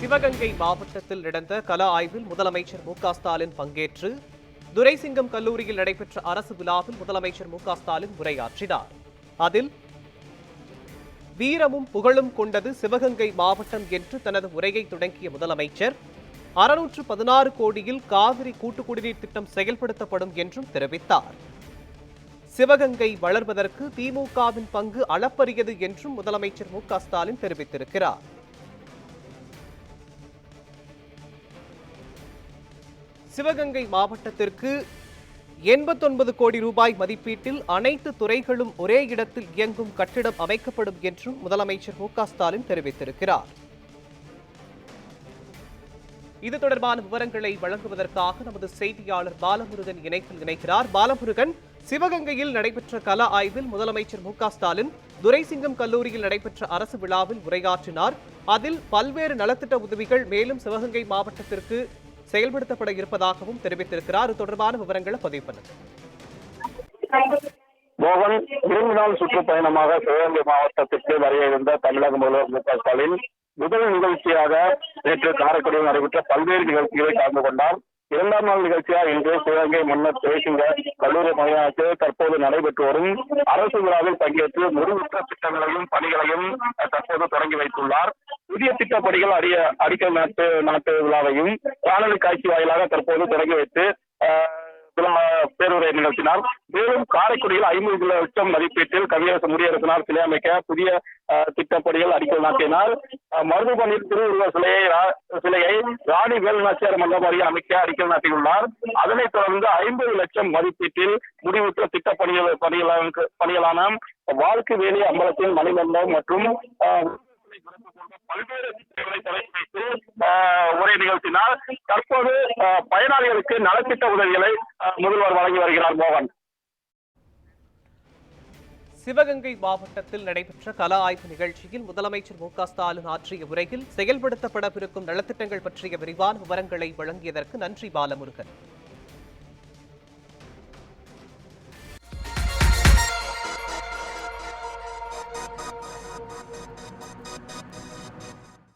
சிவகங்கை மாவட்டத்தில் நடந்த கல ஆய்வில் முதலமைச்சர் மு ஸ்டாலின் பங்கேற்று துரைசிங்கம் கல்லூரியில் நடைபெற்ற அரசு விழாவில் முதலமைச்சர் மு ஸ்டாலின் உரையாற்றினார். அதில் வீரமும் புகழும் கொண்டது சிவகங்கை மாவட்டம் என்று தனது உரையை தொடங்கிய முதலமைச்சர் அறுநூற்று பதினாறு கோடியில் காவிரி கூட்டு குடிநீர் திட்டம் செயல்படுத்தப்படும் என்றும் தெரிவித்தார். சிவகங்கை வளர்வதற்கு திமுகவின் பங்கு அளப்பரியது என்றும் முதலமைச்சர் மு ஸ்டாலின் தெரிவித்திருக்கிறார். சிவகங்கை மாவட்டத்திற்கு எண்பத்தொன்பது கோடி ரூபாய் மதிப்பீட்டில் அனைத்து துறைகளும் ஒரே இடத்தில் இயங்கும் கட்டிடம் அமைக்கப்படும் என்றும் முதலமைச்சர் மு ஸ்டாலின் தெரிவித்திருக்கிறார். இது தொடர்பான விவரங்களை வழங்குவதற்காக நமது செய்தியாளர் பாலமுருகன் இணைப்பில் இணைக்கிறார் பாலமுருகன் சிவகங்கையில் நடைபெற்ற கல ஆய்வில் முதலமைச்சர் மு ஸ்டாலின் துரைசிங்கம் கல்லூரியில் நடைபெற்ற அரசு விழாவில் உரையாற்றினார். அதில் பல்வேறு நலத்திட்ட உதவிகள் மேலும் சிவகங்கை மாவட்டத்திற்கு செயல்படுத்தப்பட இருப்பதாகவும் தெரிவித்திருக்கிறார். இது தொடர்பான விவரங்களை பதிவு பண்ணுங்க. மோகன் இரண்டு நாள் சுற்றுப்பயணமாக சிவகங்கை மாவட்டத்திற்கு வரைய இருந்த தமிழக முதல்வர் மு க ஸ்டாலின் முதல் நிகழ்ச்சியாக நேற்று காரைக்குடியில் நடைபெற்ற பல்வேறு நிகழ்ச்சிகளை கலந்து கொண்டார். இரண்டாம் நாள் நிகழ்ச்சியாக இன்று சிவகங்கை மன்னர் துரைசிங்க கல்லூரி மைதானத்தில் தற்போது நடைபெற்று வரும் அரசு விழாவில் பங்கேற்று முடிவுற்ற திட்டங்களையும் பணிகளையும் தற்போது தொடங்கி வைத்துள்ளார். புதிய திட்டப்படிகள் அடிய அடிக்கல் நாட்டு நாட்டு விழாவையும் காணொலி காட்சி வாயிலாக தற்போது தொடங்கி வைத்து பேருரை நிகழ்த்தினார். மேலும் காரைக்குடியில் ஐம்பது லட்சம் மதிப்பீட்டில் கவியரசு முடியரசனார் சிலை அமைக்க புதிய திட்டப்படிகள் அடிக்கல் நாட்டினார். அஹ், மருதுபணியில் திருவுருவ சிலையை சிலையை ராணி வேலுநாச்சியார் மண்டபம் அருகே அமைக்க அடிக்கல் நாட்டியுள்ளார். அதனைத் தொடர்ந்து ஐம்பது லட்சம் மதிப்பீட்டில் முடிவுற்ற திட்டப்பணிகள் பணிகளான பணிகளான வாழ்க்கை வேலி அம்பலத்தின் மணிமண்டபம் மற்றும் அஹ், பல்வேறு திட்டங்களை தொடங்கி வைத்து உரை நிகழ்த்தினால் தற்போது பயனாளிகளுக்கு நலத்திட்ட உதவிகளை முதல்வர் வழங்கி வருகிறார் மோகன். சிவகங்கை மாவட்டத்தில் நடைபெற்ற கல ஆய்வு நிகழ்ச்சியில் முதலமைச்சர் மு க ஸ்டாலின் ஆற்றிய உரையில் செயல்படுத்தப்படவிருக்கும் நலத்திட்டங்கள் பற்றிய விரிவான விவரங்களை வழங்கியதற்கு நன்றி பாலமுருகன்.